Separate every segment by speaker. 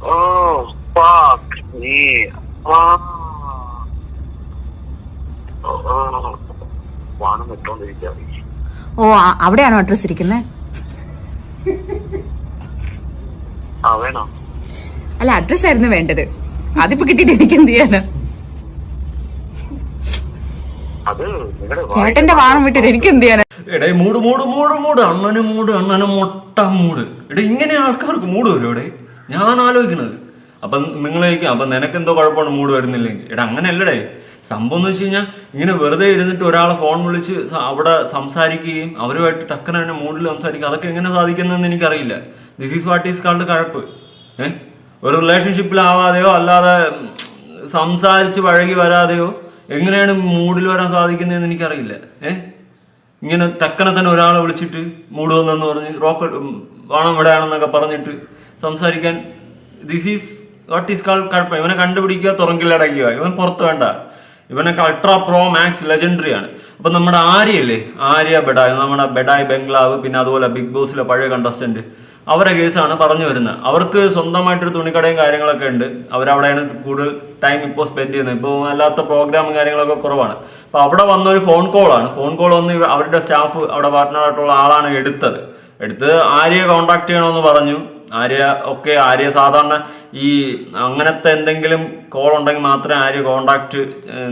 Speaker 1: Oh, fuck me. Oh, വാണം
Speaker 2: ഓ അവിടെയാണോ address ഇരിക്കുന്നത്
Speaker 1: ആ വേണോ?
Speaker 2: അല്ല അഡ്രസ് ആയിരുന്നു വേണ്ടത്. അതിപ്പോ കിട്ടിയിട്ട് എനിക്ക് എന്ത് ചെയ്യാനാ?
Speaker 1: അത് നിങ്ങളുടെ
Speaker 2: ചേട്ടന്റെ വാണം വിട്ടിട്ട് എനിക്ക് എന്ത് ചെയ്യാനാ?
Speaker 3: എടേ മൂട് മൂട് മൂട് മൂട്. അണ്ണനും മൂട് അണ്ണന് മൊട്ട മൂട്. എടേ ഇങ്ങനെ ആൾക്കാർക്ക് മൂട് വരും എടേ? ഞാൻ ആലോചിക്കണത്. അപ്പം നിങ്ങൾ ചോദിക്കാം അപ്പം നിനക്ക് എന്തോ കുഴപ്പമാണ് മൂഡ് വരുന്നില്ലെങ്കിൽ എടാ അങ്ങനെയല്ലടേ. സംഭവം എന്ന് വെച്ച് കഴിഞ്ഞാൽ ഇങ്ങനെ വെറുതെ ഇരുന്നിട്ട് ഒരാളെ ഫോൺ വിളിച്ച് അവിടെ സംസാരിക്കുകയും അവരുമായിട്ട് ടക്കന തന്നെ മൂഡിൽ സംസാരിക്കുക അതൊക്കെ എങ്ങനെ സാധിക്കുന്നതെന്ന് എനിക്കറിയില്ല. This is what is called കഴപ്പ്. ഏഹ് ഒരു റിലേഷൻഷിപ്പിലാവാതെയോ അല്ലാതെ സംസാരിച്ച് വഴകി വരാതെയോ എങ്ങനെയാണ് മൂഡിൽ വരാൻ സാധിക്കുന്നതെന്ന് എനിക്കറിയില്ല. ഏഹ് ഇങ്ങനെ ടക്കനെ തന്നെ ഒരാളെ വിളിച്ചിട്ട് മൂഡ് വന്നെന്ന് പറഞ്ഞ് റോക്കറ്റ് വേണം ഇവിടെയാണെന്നൊക്കെ പറഞ്ഞിട്ട് സംസാരിക്കാൻ. This is what is call കഴപ്പ ഇവനെ കണ്ടുപിടിക്കുക തുറങ്കിലടയ്ക്കുക ഇവൻ പുറത്ത് വേണ്ട. ഇവനൊക്കെ അൾട്രാ പ്രോ മാക്സ് ലെജൻഡറി ആണ്. അപ്പൊ നമ്മുടെ ആര്യല്ലേ ആര്യ ബെഡായ് നമ്മുടെ ബെഡായ് ബംഗ്ലാവ് പിന്നെ അതുപോലെ ബിഗ് ബോസിലെ പഴയ കണ്ടസ്റ്റന്റ് അവരെ കേസാണ് പറഞ്ഞു വരുന്നത്. അവർക്ക് സ്വന്തമായിട്ടൊരു തുണിക്കടയും കാര്യങ്ങളൊക്കെ ഉണ്ട്. അവരവിടെയാണ് കൂടുതൽ ടൈം ഇപ്പോൾ സ്പെൻഡ് ചെയ്യുന്നത്. ഇപ്പോൾ അല്ലാത്ത പ്രോഗ്രാമും കാര്യങ്ങളൊക്കെ കുറവാണ്. അപ്പോൾ അവിടെ വന്ന ഒരു ഫോൺ കോളാണ് ഫോൺ കോൾ വന്ന് അവരുടെ സ്റ്റാഫ് അവിടെ പാർട്ട്ണറായിട്ടുള്ള ആളാണ് എടുത്തത്. എടുത്ത് ആര്യയെ കോണ്ടാക്ട് ചെയ്യണമെന്ന് പറഞ്ഞു. ആര്യ ഒക്കെ ആര്യ സാധാരണ ഈ അങ്ങനത്തെ എന്തെങ്കിലും കോൾ ഉണ്ടെങ്കിൽ മാത്രമേ ആര്യ കോണ്ടാക്ട്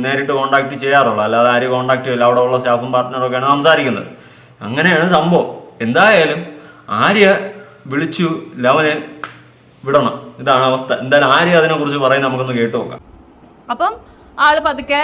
Speaker 3: നേരിട്ട് കോണ്ടാക്ട് ചെയ്യാറുള്ളൂ. അല്ലാതെ ആര്യ കോണ്ടാക്ട് ചെയ്യില്ല. അവിടെ ഉള്ള സ്റ്റാഫും പാർട്ട്ണറും ഒക്കെയാണ് സംസാരിക്കുന്നത്. അങ്ങനെയാണ് സംഭവം. എന്തായാലും ആര്യ വിളിച്ചു ലവന് വിടണം. ഇതാണ് അവസ്ഥ. എന്തായാലും ആര്യ അതിനെ കുറിച്ച് പറയുന്നത് നമുക്കൊന്ന് കേട്ടു നോക്കാം.
Speaker 4: അപ്പം ആൾ പതുക്കെ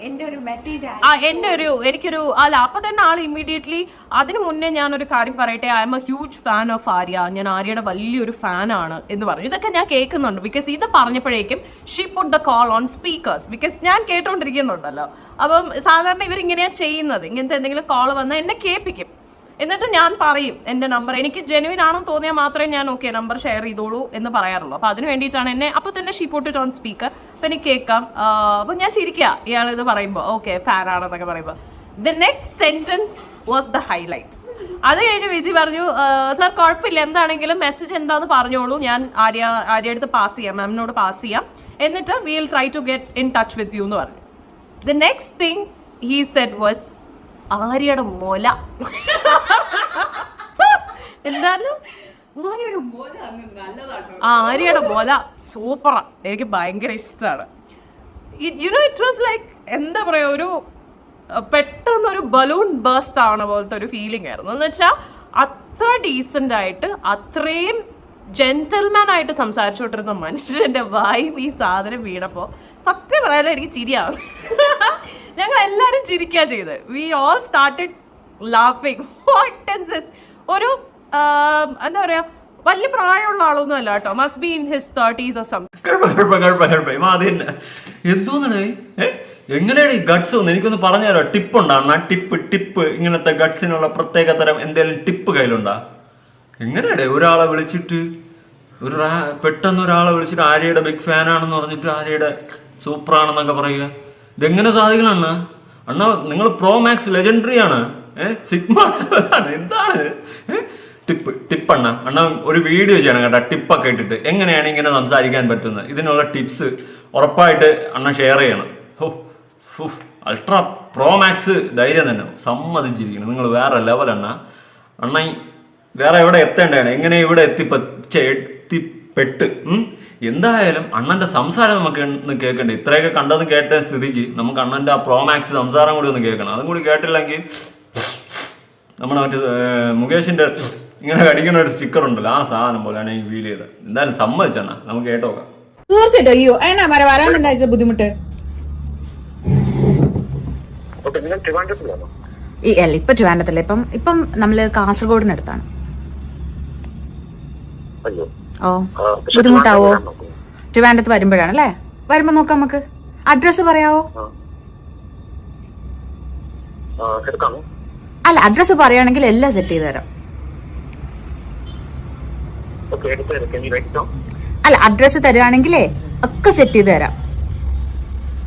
Speaker 5: എന്റെ ഒരു മെസ്സേജ്
Speaker 4: ആ ഒരു എനിക്കൊരു അല്ല അപ്പൊ തന്നെ ആൾ ഇമ്മീഡിയറ്റ്ലി അതിനു മുന്നേ ഞാൻ ഒരു കാര്യം പറയട്ടെ I'm a huge fan of Arya. ഞാൻ ആര്യയുടെ വലിയൊരു ഫാനാണ് എന്ന് പറഞ്ഞു. ഇതൊക്കെ ഞാൻ കേൾക്കുന്നുണ്ട്. ബിക്കോസ് ഇത് പറഞ്ഞപ്പോഴേക്കും she put the call on speakers because ഞാൻ കേട്ടോണ്ടിരിക്കുന്നുണ്ടല്ലോ. അപ്പം സാധാരണ ഇവരിങ്ങനെയാണ് ചെയ്യുന്നത്. ഇങ്ങനത്തെ എന്തെങ്കിലും കോൾ വന്നാൽ എന്നെ കേൾപ്പിക്കും. എന്നിട്ട് ഞാൻ പറയും എന്റെ നമ്പർ എനിക്ക് ജെനുവിൻ ആണെന്ന് തോന്നിയാൽ മാത്രമേ ഞാൻ ഓക്കെ നമ്പർ ഷെയർ ചെയ്തോളൂ എന്ന് പറയാറുള്ളൂ. അപ്പോൾ അതിന് വേണ്ടിയിട്ടാണ് എന്നെ അപ്പോൾ തന്നെ ഷീ പോട്ടിട്ട് ഓൺ സ്പീക്കർ തനിക്ക് കേൾക്കാം. അപ്പോൾ ഞാൻ ചിരിക്കുക ഇയാൾ ഇത് പറയുമ്പോൾ ഓക്കെ ഫാൻ ആണെന്നൊക്കെ പറയുമ്പോൾ the next sentence was the highlight അത് കഴിഞ്ഞ് വിജി പറഞ്ഞു സാർ കുഴപ്പമില്ല. എന്താണെങ്കിലും മെസ്സേജ് എന്താന്ന് പറഞ്ഞോളൂ. ഞാൻ ആര്യ ആര്യ അടുത്ത് പാസ് ചെയ്യാം. മാമിനോട് പാസ് ചെയ്യാം. എന്നിട്ട് will try to get in touch with you എന്ന് പറഞ്ഞു. The next thing he said was ആര്യയുടെ മുല. എന്താണ് ആര്യയുടെ മൊല സൂപ്പറാ. എനിക്ക് ഭയങ്കര ഇഷ്ടമാണ് യുനോ ഇറ്റ് വാസ് ലൈക്ക് എന്താ പറയാ ഒരു പെട്ടെന്നൊരു ബലൂൺ ബേസ്റ്റ് ആവണ പോലത്തെ ഒരു ഫീലിംഗ് ആയിരുന്നു. എന്ന് വെച്ചാൽ അത്ര ഡീസന്റ് ആയിട്ട് അത്രയും ജെന്റിൽമാൻ ആയിട്ട് സംസാരിച്ചുകൊണ്ടിരുന്ന മനുഷ്യന്റെ വായി ഈ സാധനം വീണപ്പോൾ സത്യം പറയാൻ എനിക്ക് ചിരിയാണ്. ഞങ്ങൾ എല്ലാവരും ചിരിക്കുക ചെയ്ത്. വി ഓൾ സ്റ്റാർട്ടഡ് ലാഫിങ് വാട്ട് ഇസ് ദിസ് ഒരു എന്താ പറയാ വലിയ പ്രായമുള്ള ആളൊന്നും അല്ല കേട്ടോ. Must be in his thirties or some
Speaker 3: കുഴപ്പം കുഴപ്പം കുഴപ്പം കുഴപ്പം. ഇവ എന്തോന്നാണ്? എങ്ങനെയാണ് ഈ ഗട്ട്സ് ഒന്ന് എനിക്കൊന്ന് പറഞ്ഞു തരാം ടിപ്പ് ഉണ്ടാണ് ആ ടിപ്പ് ടിപ്പ് ഇങ്ങനത്തെ ഗട്ട്സിനുള്ള പ്രത്യേക തരം എന്തെങ്കിലും ടിപ്പ് കയ്യിലുണ്ടാ? എങ്ങനെയാണ്? ഒരാളെ വിളിച്ചിട്ട് ഒരു പെട്ടെന്ന് ഒരാളെ വിളിച്ചിട്ട് ആര്യയുടെ ബിഗ് ഫാൻ ആണെന്ന് പറഞ്ഞിട്ട് ആര്യയുടെ സൂപ്പറാണെന്നൊക്കെ പറയുക. ഇതെങ്ങനെ സാധിക്കണം അണ്ണ? അണ്ണ നിങ്ങൾ പ്രോ മാക്സ് ലെജൻഡറി ആണ്. ഏഹ് സിഗ്മ എന്താണ്? ടിപ്പ് ടിപ്പ് അണ്ണ. അണ്ണ ഒരു വീഡിയോ ചെയ്യണം കേട്ടോ. ടിപ്പൊക്കെ ഇട്ടിട്ട്. എങ്ങനെയാണ് ഇങ്ങനെ സംസാരിക്കാൻ പറ്റുന്നത്? ഇതിനുള്ള ടിപ്സ് ഉറപ്പായിട്ട് അണ്ണ ഷെയർ ചെയ്യണം. ഹോ അൾട്രാ പ്രോ മാക്സ് ധൈര്യം തന്നെ. സമ്മതിച്ചിരിക്കണം നിങ്ങൾ വേറെ ലെവലണ്ണ അണ്ണ. വേറെ എവിടെ എത്തേണ്ടതാണ്? എങ്ങനെ ഇവിടെ എത്തിപ്പ ചെ- ഉം? എന്തായാലും അണ്ണന്റെ സംസാരം നമുക്ക് ഒന്ന് കേൾക്കണ്ടേ? ഇത്രയൊക്കെ കണ്ടത് കേട്ട സ്ഥിതിക്ക് നമുക്ക് അണ്ണന്റെ ആ പ്രോമാക്സ് സംസാരം കൂടി ഒന്ന് കേൾക്കണം. അതും കൂടി കേട്ടില്ലെങ്കിൽ നമ്മുടെ മറ്റേ മുകേഷിന്റെ ഇങ്ങനെ കടിക്കുന്ന ഒരു സ്റ്റിക്കർ ഉണ്ടല്ലോ ആ സാധനം പോലെയാണ് ഈ ഫീൽ ചെയ്തത്. എന്തായാലും സമ്മതിച്ചാ നമുക്ക് കേട്ടോ
Speaker 2: തീർച്ചയായിട്ടും അയ്യോ എന്നാ വര വരാനുണ്ടായത് ബുദ്ധിമുട്ട്. ഈ അല്ല ഇപ്പൊ ട്രിവാൻഡ്രത്തില്ല ഇപ്പം ഇപ്പം നമ്മൾ കാസർഗോഡിനടുത്താണ്.
Speaker 1: അയ്യോ.
Speaker 2: ഓ ബുദ്ധിമുട്ടാവോ? ട്രിവാൻഡത്ത് വരുമ്പോഴാണ് അല്ലേ? വരുമ്പോ നോക്കാം നമുക്ക്. അഡ്രസ് പറയാവോ? അല്ല അഡ്രസ് പറയുകയാണെങ്കിൽ എല്ലാം സെറ്റ് ചെയ്ത് തരാം. അല്ല അഡ്രസ് തരുവാണെങ്കിലേ ഒക്കെ സെറ്റ് ചെയ്ത് തരാം.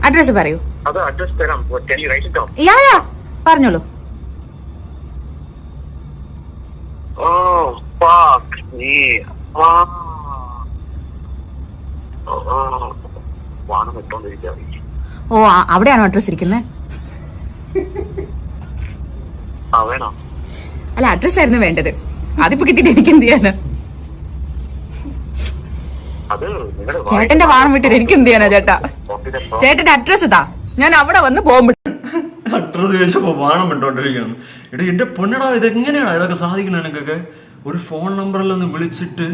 Speaker 1: അഡ്രസ് പറയൂ. യാ
Speaker 2: യാ പറഞ്ഞോളൂ.
Speaker 1: ഓ fuck me. Ah. വാണം
Speaker 2: ഓ അവിടെയാണോ അഡ്രസ് ഇരിക്കുന്നത്
Speaker 1: ആ വേണോ?
Speaker 2: അല്ല അഡ്രസ് ആയിരുന്നു വേണ്ടത്. അതിപ്പോ കിട്ടിട്ട് എനിക്ക് എന്ത് ചെയ്യാനാ?
Speaker 1: അത് നിങ്ങളുടെ
Speaker 2: ചേട്ടന്റെ വാണം വിട്ടിട്ട് എനിക്ക് എന്ത് ചെയ്യാനാ ചേട്ടാ? ചേട്ടന്റെ അഡ്രസ് ഇതാ. ഞാൻ അവിടെ വന്ന് പോകുമ്പോ
Speaker 3: അഡ്രസ് ചോദിച്ചപ്പോ വാണം വിട്ടോണ്ടിരിക്കുകയാണ് എടാ എന്റെ പൊന്നടാ ഇതെങ്ങനെയാണ് ഇതൊക്കെ സാധിക്കണം എനിക്കൊക്കെ ഒരു ഫോൺ നമ്പറിൽ ഒന്ന് വിളിച്ചിട്ട്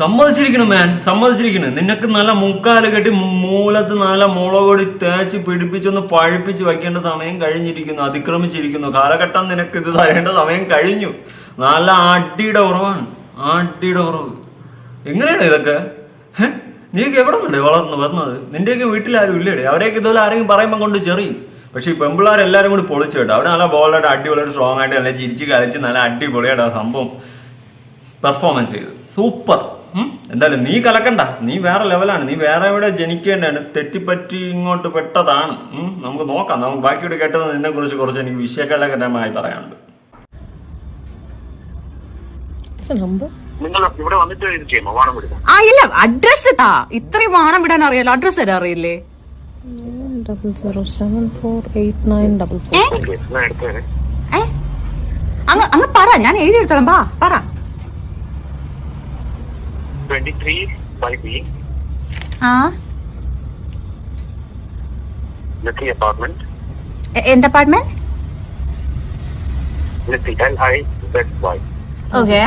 Speaker 3: സമ്മതിച്ചിരിക്കണം മാൻ സമ്മതിച്ചിരിക്കണം നിനക്ക് നല്ല മുക്കാൽ കെട്ടി മൂലത്ത് നല്ല മുളകൊടി തേച്ച് പിടിപ്പിച്ചൊന്ന് പഴിപ്പിച്ച് വയ്ക്കേണ്ട സമയം കഴിഞ്ഞിരിക്കുന്നു. അതിക്രമിച്ചിരിക്കുന്നു. കാലഘട്ടം നിനക്ക് ഇത് തരേണ്ട സമയം കഴിഞ്ഞു. നല്ല അടിയുടെ ഉറവാണ്. അടിയുടെ ഉറവ്. എങ്ങനെയാണ് ഇതൊക്കെ? നീക്ക് എവിടെ നിന്നേ വളർന്നു വന്നത്? നിന്റെയൊക്കെ വീട്ടിലാരും ഇല്ലേടെ? അവരെയൊക്കെ ഇതുപോലെ ആരെങ്കിലും പറയുമ്പോൾ കൊണ്ട് ചെറിയും. പക്ഷെ ഈ പെമ്പിള്ളാരെല്ലാവരും കൂടി പൊളിച്ചു കേട്ടോ അവിടെ നല്ല ബോളായിട്ട് അടിപൊളി ഒരു സ്ട്രോങ് ആയിട്ട് നല്ല ചിരിച്ച് കളിച്ച് നല്ല അടിപൊളിയായിട്ട് ആ സംഭവം പെർഫോമൻസ് ചെയ്തു. സൂപ്പർ എന്തായാലും നീ കലക്കണ്ട. നീ വേറെ ലെവലാണ് നീ വേറെ എവിടെ ജനിക്കേണ്ടാണ് തെറ്റിപ്പറ്റി ഇങ്ങോട്ട് പെട്ടതാണ്. നമുക്ക് നോക്കാം. നമുക്ക് ബാക്കിയോട് കേട്ടത് നിന്നെ കുറിച്ച് കുറച്ച് എനിക്ക് വിഷയകരമായി പറയാനുണ്ട്.
Speaker 2: ആ ഇല്ല. അഡ്രസ് താ ഇത്രയും വാണം വിടാൻ അറിയാലോ. അഡ്രസ് തരാ അറിയില്ലേ?
Speaker 6: Double zero seven four eight nine double
Speaker 2: അങ്ങ് അങ്ങ് പറ. ഞാൻ എഴുതി എടുത്തോളാം. പാ പറ.
Speaker 1: ട്വന്റി ത്രീ ബൈ ബി
Speaker 2: ആ?
Speaker 1: ലക്കി അപ്പാർട്ട്മെന്റ്
Speaker 2: എ- എന്ത് apartment
Speaker 1: lucky L I Z Y
Speaker 2: okay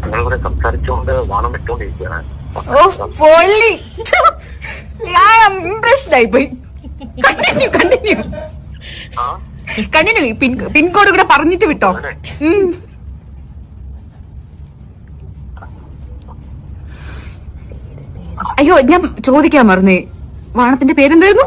Speaker 1: ഞങ്ങളിവിടെ സംസാരിച്ചുകൊണ്ട് വാണം ഇട്ടോണ്ടിരിക്കുകയാണ്
Speaker 2: ഓ പൊള്ളി. ഞാൻ ഇംപ്രസ്ഡ് ആയി പോയി. കണ്ടിന്യൂ കണ്ടിന്യൂ
Speaker 1: ആ?
Speaker 2: കണ്ടിന്യൂ പിൻ പിൻകോഡ് കൂടെ പറഞ്ഞിട്ട് വിട്ടോ. ഉം. അയ്യോ ഞാൻ ചോദിക്കാൻ മറന്നേ. വാണത്തിന്റെ പേരെന്തായിരുന്നു?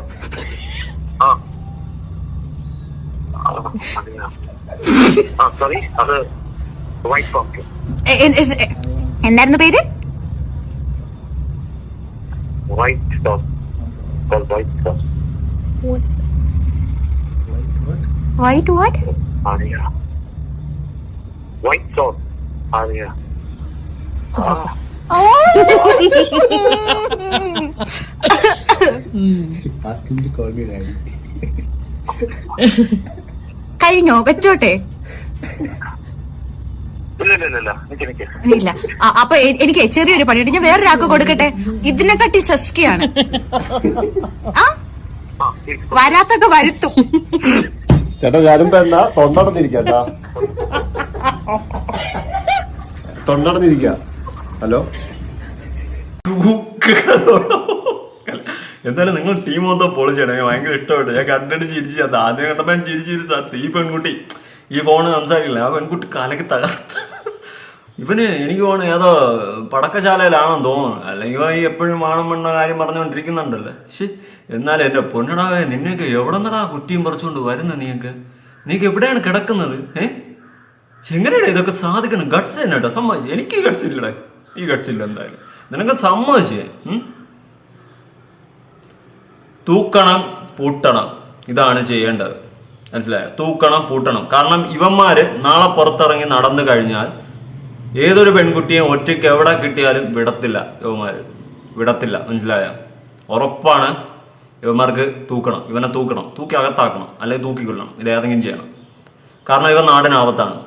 Speaker 2: എന്തായിരുന്നു പേര്?
Speaker 1: White
Speaker 2: what
Speaker 1: Arya? White sauce Arya? ആ.
Speaker 7: Ask call to call me daddy.
Speaker 2: കഴിഞ്ഞോ വെച്ചോട്ടെ
Speaker 1: ഇല്ല ഇല്ല ഇല്ല ഇല്ല നിക്ക് നിക്ക്
Speaker 2: ഇല്ല ആ, അപ്പൊ എനിക്ക് ചെറിയൊരു പണിയുണ്ട് ഞാൻ വേറൊരാൾക്ക് കൊടുക്കട്ടെ? ഇതിനെ ഇതിനെക്കാട്ടി സസ്കിയാണ്. ആ. വരാത്തൊക്കെ വരുത്തും.
Speaker 8: ചേട്ടാ ഞാനും വേണ്ട തൊണ്ടടന്നിരിക്കട്ടാ. തൊണ്ടടന്നിരിക്ക. ഹലോ?
Speaker 3: എന്തായാലും നിങ്ങൾ ടീം മൊത്തം പൊളിച്ചേട്ടാ എനിക്ക് ഭയങ്കര ഇഷ്ടപ്പെട്ടു ഞാൻ കണ്ടിട്ട് ചിരിച്ചു അത് ആദ്യം കണ്ടപ്പോൾ ഞാൻ ചിരിച്ചു ചിരിച്ചു ഈ പെൺകുട്ടി ഈ ഫോണ് സംസാരിക്കില്ല. ആ പെൺകുട്ടി കലക്ക് തകർത്ത്. ഇവന് എനിക്ക് തോന്നുന്നു ഏതോ പടക്കശാലയിലാണെന്ന് തോന്നുന്നു. അല്ലെങ്കിൽ ഈ എപ്പോഴും വേണം വേണ്ട കാര്യം പറഞ്ഞുകൊണ്ടിരിക്കുന്നുണ്ടല്ലോ. ശരി എന്നാലും എന്റെ പൊന്നടാവേ നിന്നെയൊക്കെ എവിടെ നിന്നടാ കുറ്റിയും പറിച്ചുകൊണ്ട് വരുന്നത് നീയൊക്കെ? നീക്ക് എവിടെയാണ് കിടക്കുന്നത്? ഏഹ് എങ്ങനെയാണ് ഇതൊക്കെ സാധിക്കണം ഗട്സ് തന്നെ കേട്ടോ സമ്മതിച്ചു. എനിക്ക് ഗട്സ് ഇല്ലടാ. ഈ ഗട്സ് ഇല്ല എന്തായാലും. നിനക്ക് സമ്മതിച്ചേ? തൂക്കണം പൂട്ടണം. ഇതാണ് ചെയ്യേണ്ടത്. മനസ്സിലായോ? തൂക്കണം പൂട്ടണം. കാരണം ഇവന്മാര് നാളെ പുറത്തിറങ്ങി നടന്നു കഴിഞ്ഞാൽ ഏതൊരു പെൺകുട്ടിയെ ഒറ്റയ്ക്ക് എവിടെ കിട്ടിയാലും വിടത്തില്ല ഇവന്മാര്. വിടത്തില്ല. മനസ്സിലായ? ഉറപ്പാണ് ഇവന്മാർക്ക് തൂക്കണം. ഇവനെ തൂക്കണം. തൂക്കി അകത്താക്കണം. അല്ലെങ്കിൽ തൂക്കിക്കൊള്ളണം ഇത് ഏതെങ്കിലും ചെയ്യണം. കാരണം ഇവ നാടിനാപത്താണ്.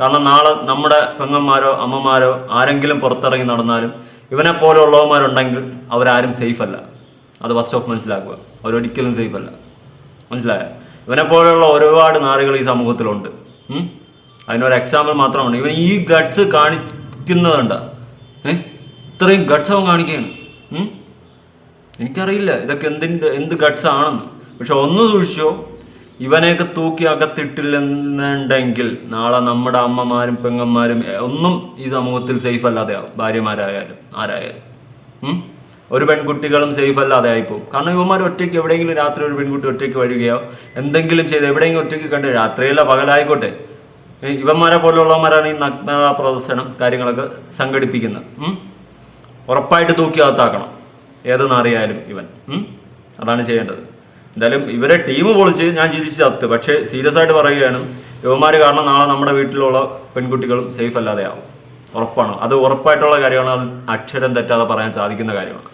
Speaker 3: കാരണം നാളെ നമ്മുടെ പെങ്ങന്മാരോ അമ്മമാരോ ആരെങ്കിലും പുറത്തിറങ്ങി നടന്നാലും ഇവനെ പോലുള്ളവന്മാരുണ്ടെങ്കിൽ അവരാരും സേഫ് അല്ല. അത് ഫസ്റ്റ് ഓഫ് മനസ്സിലാക്കുക. അവരൊരിക്കലും സേഫ് അല്ല. മനസ്സിലായ? ഇവനെ പോലെയുള്ള ഒരുപാട് നാറുകൾ ഈ സമൂഹത്തിലുണ്ട്. അതിനൊരു എക്സാമ്പിൾ മാത്രമാണ്. ഇവൻ ഈ ഗഡ്സ് കാണിക്കുന്നതുണ്ട? ഇത്രയും ഗഡ്സ് അവൻ കാണിക്കുകയാണ്. എനിക്കറിയില്ല. ഇതൊക്കെ എന്തിന്റെ എന്ത് ഗഡ്സ് ആണെന്ന്. പക്ഷെ ഒന്ന് സൂക്ഷിച്ചോ. ഇവനെയൊക്കെ തൂക്കി അകത്തിട്ടില്ലെന്നുണ്ടെങ്കിൽ നാളെ നമ്മുടെ അമ്മമാരും പെങ്ങന്മാരും ഒന്നും ഈ സമൂഹത്തിൽ സേഫ് അല്ലാതെയാവും. ഭാര്യമാരായാലും ആരായാലും? ഒരു പെൺകുട്ടികളും സേഫ് അല്ലാതെ ആയിപ്പോവും. കാരണം ഇവന്മാർ ഒറ്റയ്ക്ക് എവിടെയെങ്കിലും രാത്രി ഒരു പെൺകുട്ടി ഒറ്റയ്ക്ക് വരികയോ എന്തെങ്കിലും ചെയ്ത് എവിടെയെങ്കിലും ഒറ്റയ്ക്ക് കണ്ട് രാത്രിയല്ല പകലായിക്കോട്ടെ. ഇവന്മാരെ പോലുള്ളവന്മാരാണ് ഈ നഗ്ന പ്രദർശനം കാര്യങ്ങളൊക്കെ സംഘടിപ്പിക്കുന്നത്. ഉറപ്പായിട്ട് തൂക്കി അകത്താക്കണം. ഏത് നാറിയായാലും ഇവൻ. അതാണ് ചെയ്യേണ്ടത്. എന്തായാലും ഇവരെ ടീം പൊളിച്ച് ഞാൻ ചിരിച്ച് ചത്ത്. പക്ഷേ സീരിയസ് ആയിട്ട് പറയുകയാണ് യുവമാർ കാരണം നാളെ നമ്മുടെ വീട്ടിലുള്ള പെൺകുട്ടികളും സേഫ് അല്ലാതെ ആവും ഉറപ്പാണ്. അത് ഉറപ്പായിട്ടുള്ള കാര്യമാണ്. അത് അക്ഷരം തെറ്റാതെ പറയാൻ സാധിക്കുന്ന കാര്യമാണ്.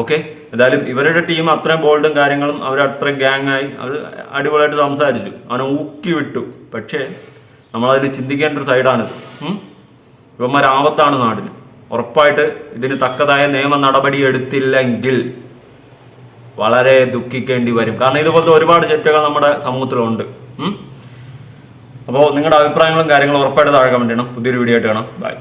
Speaker 3: ഓക്കെ എന്തായാലും ഇവരുടെ ടീം അത്രയും ബോൾഡും കാര്യങ്ങളും അവർ അത്രയും ഗ്യാങ്ങായി അവർ അടിപൊളിയായിട്ട് സംസാരിച്ചു. അവനെ ഊക്കി വിട്ടു. പക്ഷേ നമ്മളതിൽ ചിന്തിക്കേണ്ട ഒരു സൈഡാണിത്? ഇവന്മാർ ആപത്താണ് നാടിന്. ഉറപ്പായിട്ട് ഇതിന് തക്കതായ നിയമ നടപടി എടുത്തില്ലെങ്കിൽ വളരെ ദുഃഖിക്കേണ്ടി വരും. കാരണം ഇതുപോലത്തെ ഒരുപാട് ചെറ്റുകൾ നമ്മുടെ സമൂഹത്തിലുണ്ട്. അപ്പോൾ നിങ്ങളുടെ അഭിപ്രായങ്ങളും കാര്യങ്ങളും ഉറപ്പായിട്ട് താഴെ കമന്റ് ചെയ്യണം. പുതിയൊരു വീഡിയോ ആയിട്ട് കാണാം. ബൈ